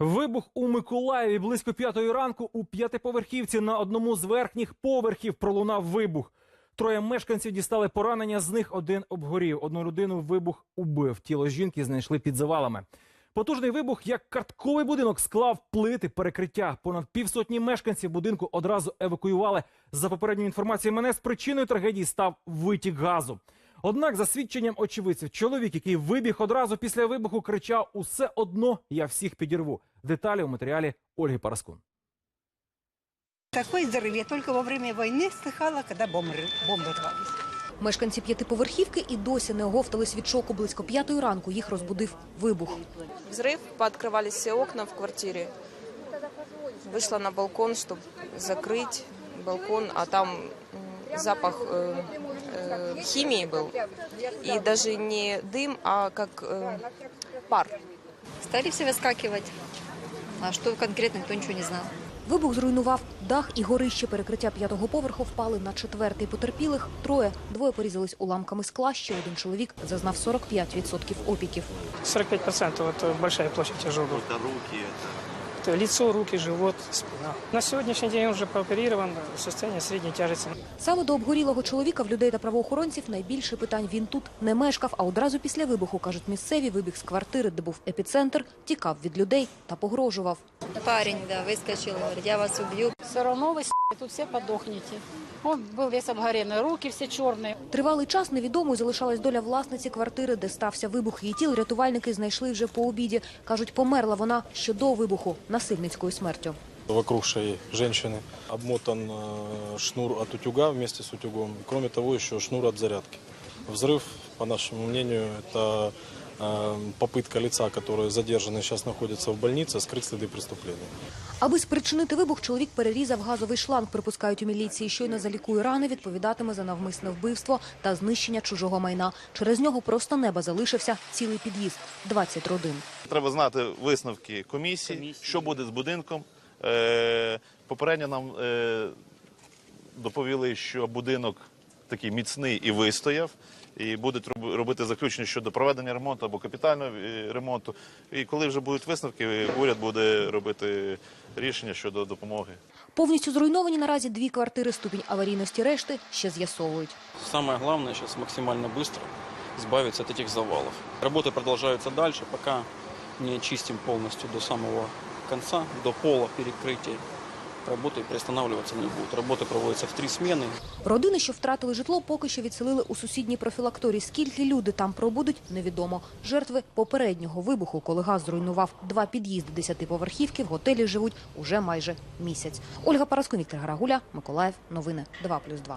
Вибух у Миколаєві близько п'ятої ранку у п'ятиповерхівці на одному з верхніх поверхів пролунав вибух. Троє мешканців дістали поранення, з них один обгорів. Одну людину вибух убив. Тіло жінки знайшли під завалами. Потужний вибух, як картковий будинок, склав плити перекриття. Понад півсотні мешканців будинку одразу евакуювали. За попередньою інформацією мене з причиною трагедії став витік газу. Однак, за свідченням очевидців, чоловік, який вибіг одразу після вибуху, кричав: Усе одно я всіх підірву. Деталі у матеріалі Ольги Параскун. Такой взрыв я только во время войны слыхала, когда бомбы, бомбы рвались. Мешканці п'ятиповерхівки і досі не оговтались від шоку. Близько п'ятої ранку їх розбудив вибух. Взрыв, пооткрывались все окна в квартире. Вышла на балкон, чтобы закрыть балкон, а там м, запах э, э, химии был. И даже не дым, а как э, пар. Стали все выскакивать. А что конкретно, никто ничего не знал. Вибух зруйнував дах і горище. Перекриття п'ятого поверху впали на четвертий потерпілих. Троє. Двоє порізались уламками скла. Ще один чоловік зазнав 45% опіків. 45% это большая площадь ожогов. Это руки, это... Это лицо, руки, живот, спина. На сегодняшний день он уже прооперирован, состояние средней тяжести. Саме до обгорілого чоловіка в людей та правоохоронців найбільше питань він тут не мешкав. А одразу після вибуху, кажуть місцеві, вибіг з квартири, де був епіцентр, тікав від людей та погрожував. Парень, да, выскочил, говорит, я вас убью. Все равно вы с***, тут все подохнете. Он был весь обгоренный, руки все черные. Тривалий час невідомою залишалась доля власниці квартири, де стався вибух. Її тіл рятувальники знайшли вже по обіді. Кажуть, померла вона ще до вибуху насильницькою смертю. Вокруг шеи женщины обмотан э, шнур от утюга вместе с утюгом. Кроме того, еще шнур от зарядки. Взрыв, по нашему мнению, это э, попытка лица, который задержанный сейчас находится в больнице, скрыть следы преступления. Аби спричинити вибух, чоловік перерізав газовий шланг, припускають у міліції. Щойно залікує рани, відповідатиме за навмисне вбивство та знищення чужого майна. Через нього просто неба залишився цілий під'їзд – 20 родин. Треба знати висновки комісії, що буде з будинком. Е, попередньо нам е, доповіли, що будинок такий міцний і вистояв, і будуть роб- робити заключення щодо проведення ремонту або капітального е, ремонту. І коли вже будуть висновки, уряд буде робити рішення щодо допомоги. Повністю зруйновані наразі дві квартири. Ступінь аварійності решти ще з'ясовують. Самое главное сейчас максимально быстро избавиться от этих завалов. Работы продолжаются дальше, пока не очистим полностью до самого конца, до пола перекрытия. Работы приостанавливаться не будут. Работы проводятся в три смены. Родини, що втратили житло, поки що відселили у сусідній профілакторій. Скільки люди там пробудуть, невідомо. Жертви попереднього вибуху, коли газ зруйнував два під'їзди десятиповерхівки, в готелі живуть уже майже місяць. Ольга Параскун, Віктор Гарагуля, Миколаїв. Новини 2+,2.